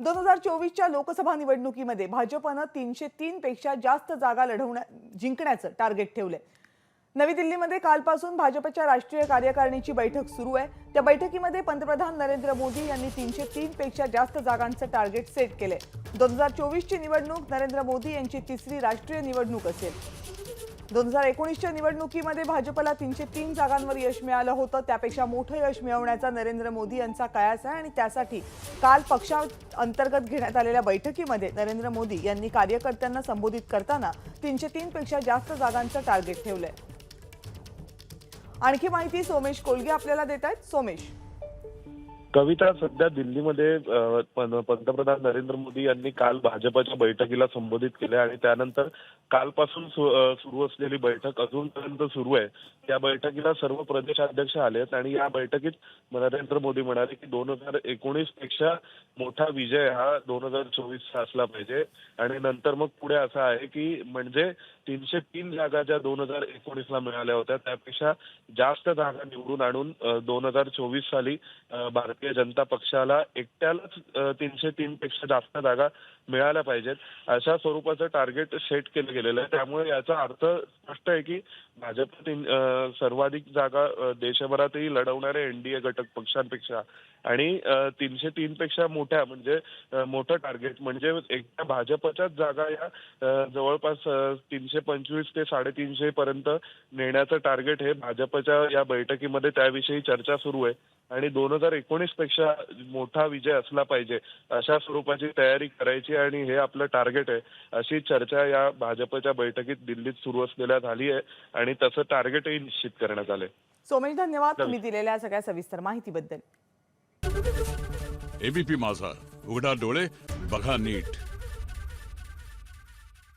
दोन हजार चोवीसच्या लोकसभा निवडणुकीमध्ये भाजपनं तीनशे तीन पेक्षा जास्त जागा लढवण्या जिंकण्याचं टार्गेट ठेवलंय. नवी दिल्लीमध्ये कालपासून भाजपच्या राष्ट्रीय कार्यकारिणीची बैठक सुरू आहे. त्या बैठकीमध्ये पंतप्रधान नरेंद्र मोदी यांनी तीनशे तीन पेक्षा जास्त जागांचं टार्गेट सेट केलंय. दोन हजार चोवीसची निवडणूक नरेंद्र मोदी यांची तिसरी राष्ट्रीय निवडणूक असेल. दोन हजार एकोणीसच्या निवडणुकीमध्ये भाजपला तीनशे तीन जागांवर यश मिळालं होतं. त्यापेक्षा मोठं यश मिळवण्याचा नरेंद्र मोदी यांचा कयास आहे आणि त्यासाठी काल पक्षा अंतर्गत घेण्यात आलेल्या बैठकीमध्ये नरेंद्र मोदी यांनी कार्यकर्त्यांना संबोधित करताना तीनशे तीनपेक्षा जास्त जागांचं टार्गेट ठेवलंय. आणखी माहिती सोमेश कोलगे आपल्याला देत आहेत. सोमेश. कविता सध्या दिल्लीमध्ये पंतप्रधान नरेंद्र मोदी यांनी काल भाजपच्या बैठकीला संबोधित केले आणि त्यानंतर कालपासून सुरू असलेली बैठक अजूनपर्यंत सुरू आहे. त्या बैठकीला सर्व प्रदेशाध्यक्ष आले आहेत आणि या बैठकीत नरेंद्र मोदी म्हणाले की दोन हजार एकोणीसपेक्षा मोठा विजय हा दोन हजार चोवीसचा असला पाहिजे. आणि नंतर मग पुढे असं आहे की म्हणजे तीनशे तीन जागा ज्या दोन हजार एकोणीसला मिळाल्या होत्या त्यापेक्षा जास्त जागा निवडून आणून दोन हजार चोवीस साली भारतीय भारतीय जनता पक्षाला एकट्यालाच तीनशे तीन पेक्षा जास्त जागा मिळाल्या पाहिजेत. अशा स्वरूपाचं टार्गेट सेट केलं गेलेलं आहे. त्यामुळे याचा अर्थ स्पष्ट आहे की भाजप सर्वाधिक जागा देशभरातही लढवणाऱ्या एनडीए घटक पक्षांपेक्षा आणि तीनशे तीन पेक्षा मोठ्या म्हणजे मोठं टार्गेट म्हणजे एकट्या भाजपच्याच जागा या जवळपास तीनशे पंचवीस ते साडेतीनशे पर्यंत नेण्याचं टार्गेट हे भाजपच्या या बैठकीमध्ये त्याविषयी चर्चा सुरू आहे. आणि दोन हजार एकोणीसपेक्षा मोठा विजय असला पाहिजे अशा स्वरूपाची तयारी करायची आणि हे आपलं टार्गेट आहे अशी चर्चा या भाजपच्या बैठकीत दिल्लीत सुरू असलेल्या झाली आहे आणि तसं टार्गेटही निश्चित करण्यात आलंय. सोमेश धन्यवाद तुम्ही दिलेल्या सगळ्या सविस्तर माहितीबद्दल. एबीपी माझा उघडा डोळे बघा नीट.